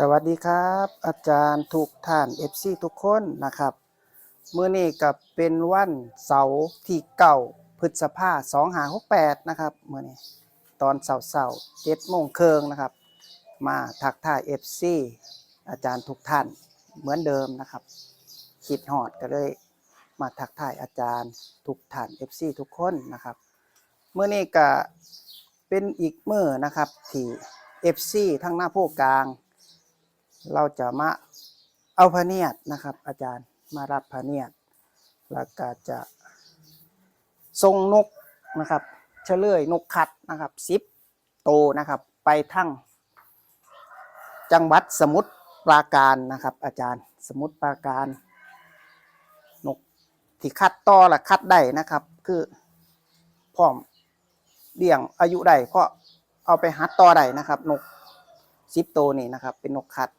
สวัสดีครับ อาจารย์ทุกท่าน FC ทุกคนนะครับเมื้อนี้กับเป็นวันเสาร์ที่เก้าพฤษภาสองหาหกแปดนะครับเมื้อนี้ตอนเสาร์เสาร์เจ็ดโมงเครึ่งนะครับ มาทักท่าย FC อาจารย์ทุกท่านเหมือนเดิมนะครับคิดหอดก็เลยมาทักท่ายอาจารย์ทุกท่าน FC ทุกคนนะครับเมื้อนี้ก็เป็นอีกมื้อนะครับที่ FC ทั้งหน้าผู้กลาง เราจะมาเอาพระเนียดนะครับ อาจารย์มารับพระเนียดแล้วก็จะทรงนกนะครับเฉลยนกคัดนะครับสิบโตนะครับ ไปทั้งจังหวัดสมุทรปราการนะครับ อาจารย์สมุทรปราการ นกที่คัดต่อละคัดได้นะครับ คือพร้อมเลี้ยงอายุได้เพราะเอาไปหัดต่อได้นะครับ นกสิบโตนี่นะครับ เป็นนกคัด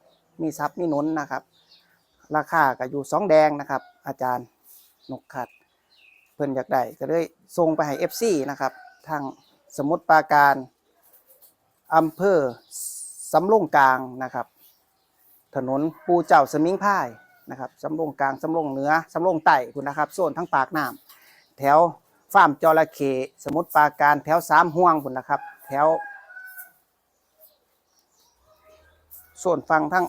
มีซับมีนุนนะครับ ราคาก็อยู่สองแดงนะครับ อาจารย์นกขัด เพิ่นอยากได้ก็เลยส่งไปให้ FC นะครับ ทางสมุทรปราการอำเภอสำโรงกลางนะครับ ถนนปูเจ้าสมิงพรายนะครับสำโรงกลางสำโรงเหนือสำโรงใต้คุณนะครับโซนทั้งปากน้ำแถวฟาร์มจระเข้สมุทรปราการแถวสามห่วงคุณนะครับ แถว ส่วนฟังทั้ง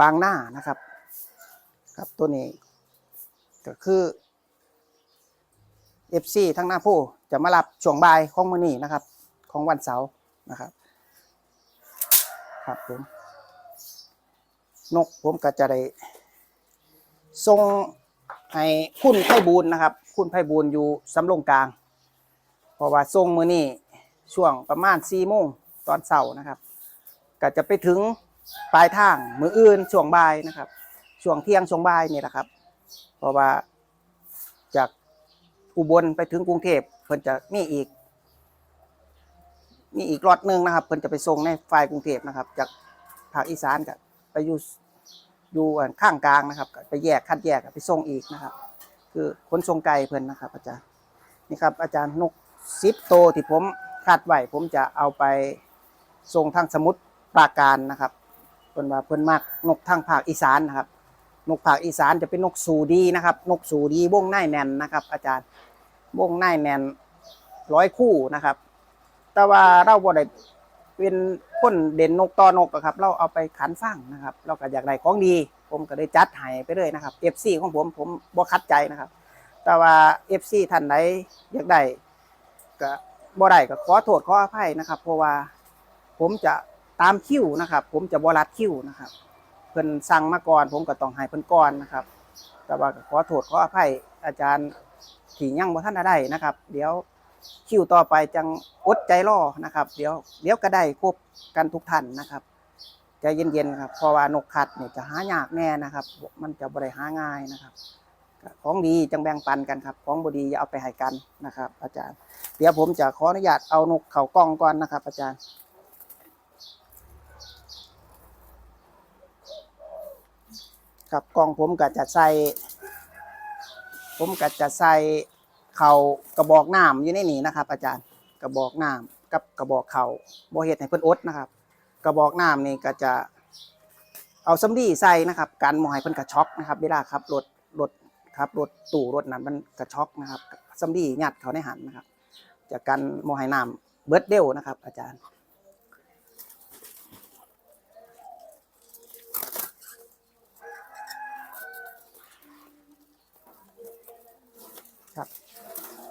บางหน้านะครับ ครับตัวนี้ ก็คือ FC ทั้งหน้าผู้จะมารับช่วงบ่ายของมื้อนี้นะครับ ของวันเสาร์นะครับ ครับผมนกผมก็จะได้ส่งให้คุณไพบูลนะครับ คุณไพบูลอยู่สำโรงกลาง เพราะว่าส่งมื้อนี้ช่วงประมาณ4โมงตอนเสาร์นะครับ ก็จะไปถึง ปลายทางมืออื่นช่วงบ่ายนะครับช่วงเที่ยงช่วงบ่ายนี่แหละครับ เพราะว่าจากอุบลไปถึงกรุงเทพเพิ่นจะมีอีก มีอีกรอดหนึ่งนะครับ เพิ่นจะไปส่งในฝ่ายกรุงเทพนะครับ จากภาคอีสานกับไปอยู่อยู่ข้างกลางนะครับ ไปแยกคัดแยกไปส่งอีกนะครับ คือคนส่งไกลเพิ่นนะครับ อาจารย์นี่ครับ อาจารย์นกซิปโตที่ผมคาดไว้ผมจะเอาไปส่งทางสมุทรปราการนะครับ พิ่นว่าเพิ่นมักนกทางภาคอีสานนะครับ นกภาคอีสานจะเป็นนกสูดีนะครับ นกสูดีวงในแน่นนะครับ อาจารย์วงในแน่นร้อยคู่นะครับ แต่ว่าเราบ่ได้เป็นคนเด่นนกต่อนกอะครับ เราเอาไปขันฟังนะครับ เราก็อยากได้ของดี ผมก็เลยจัดให้ไปเลยนะครับ FC ของผมผมบ่คัดใจนะครับ แต่ว่า FC ท่านใดอยากได้ก็บ่ได้ก็ขอโทษขออภัยนะครับ เพราะว่าผมจะ ตามคิวนะครับ ผมจะบรัดคิวนะครับ เพิ่นสั่งมาก่อน ผมก็ต้องให้เพิ่นก่อนนะครับ แต่ว่าขอโทษขออภัยอาจารย์ที่ยั่งบ่ทันได้นะครับ เดี๋ยวคิวต่อไปจังอดใจรอนะครับ เดี๋ยวเดี๋ยวก็ได้ครบกันทุกท่านนะครับใจเย็นๆครับเพราะว่านกขัดเนี่ยจะหายากแน่นะครับ มันจะบ่ได้หาง่ายนะครับ ของดีจังแบ่งปันกันครับ ของบดีอย่าเอาไปให้กันนะครับ อาจารย์ เดี๋ยวผมจะขออนุญาตเอานกเข่ากล้องก่อนนะครับ อาจารย์ ครับกล่องผมก็จะใส่ ผมก็จะใส่เข่ากระบอกน้ำอยู่ในนี้นะครับ อาจารย์กระบอกน้ำกับกระบอกเข่าบ่เฮ็ดให้เพิ่นอดนะครับ กระบอกน้ำนี่ก็จะเอาสำลีใส่นะครับกันบ่ให้เพิ่นกระช็อกนะครับเวลาขับรถรถครับรถตู้รถนั้นมันกระช็อกนะครับสำลียัดเขาในหันนะครับจะกันบ่ให้น้ำเบิดเร็วนะครับ อาจารย์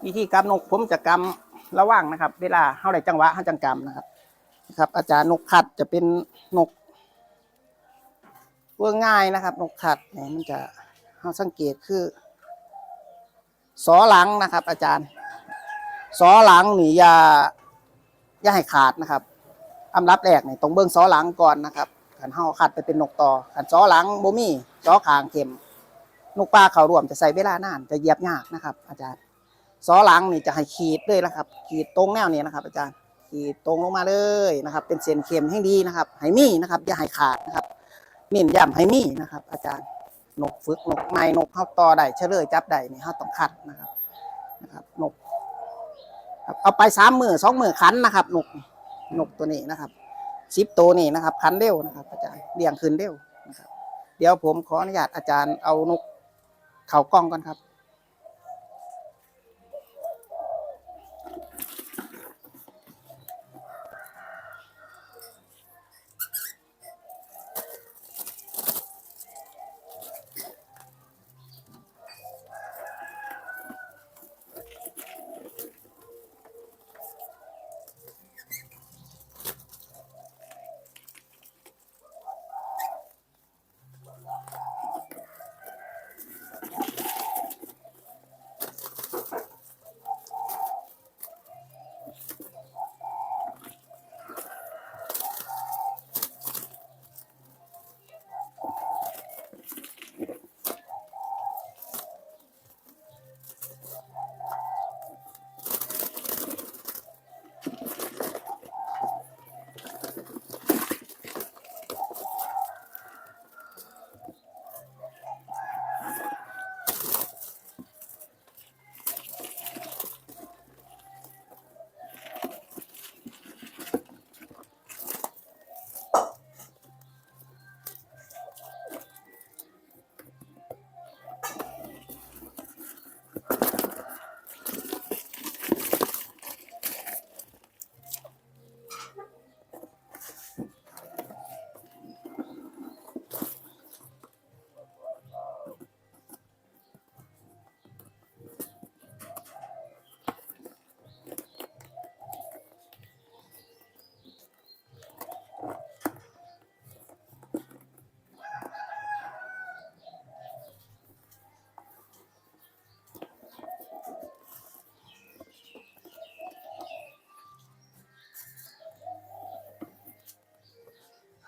วิธีกำนกผมจะกำระว่างนะครับ เวลาเท่าไรจังหวะเท่าจังกำนะครับนะครับ อาจารย์นกขัดจะเป็นนกเว่าง่ายนะครับ นกขัดเนี่ยมันจะเราสังเกตคือสอหลังนะครับ อาจารย์สอหลังนี่อย่าอย่าให้ขาดนะครับอันรับแรกเนี่ยต้องเบิ้งสอหลังก่อนนะครับขันเฮาขัดไปเป็นนกต่อขันสอหลังบ่มีสอคางเข็ม นกปลาเขารวมจะใส่เวลานานจะเหยียบยากนะครับ อาจารย์ซอหลังนี่จะให้ขีดเลยนะครับ ขีดตรงแนวนี้นะครับ อาจารย์ขีดตรงลงมาเลยนะครับ เป็นเส้นเข็มให้ดีนะครับให้มีนะครับ อย่าให้ขาดนะครับเน้นย้ำให้มีนะครับ อาจารย์นกฝึกนกไม้นกเข้าต่อได้เฉลยจับได้นี่เขาต้องคัดนะครับนะครับนกเอาไปสามมือสองมือคันนะครับนกนกตัวนี้นะครับสิบตัวนี้นะครับคันเร็วนะครับ อาจารย์เลี้ยงขึ้นเร็วนะครับ เดี๋ยวผมขออนุญาตอาจารย์เอานก เข่ากล้องกันครับ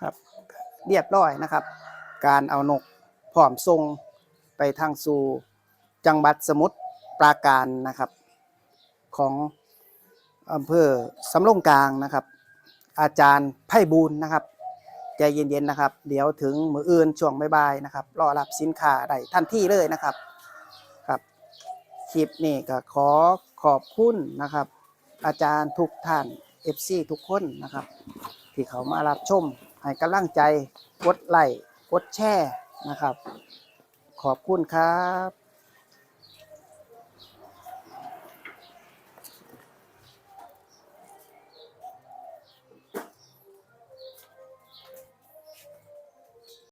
ครับ เรียบร้อยนะครับ การเอานกพร้อมทรงไปทางสู่จังหวัดสมุทรปราการนะครับ ของอำเภอสำโรงกลางนะครับ อาจารย์ไพบูลย์นะครับใจเย็นๆนะครับ เดี๋ยวถึงมืออื่นช่วงบ่ายๆนะครับรอรับสินค้าได้ทันทีเลยนะครับครับคลิปนี้ก็ขอขอบคุณนะครับ อาจารย์ทุกท่าน FC ทุกคนนะครับ ที่เขามารับชม ให้กำลังใจกดไลค์กดแชร์นะครับ ขอบคุณครับ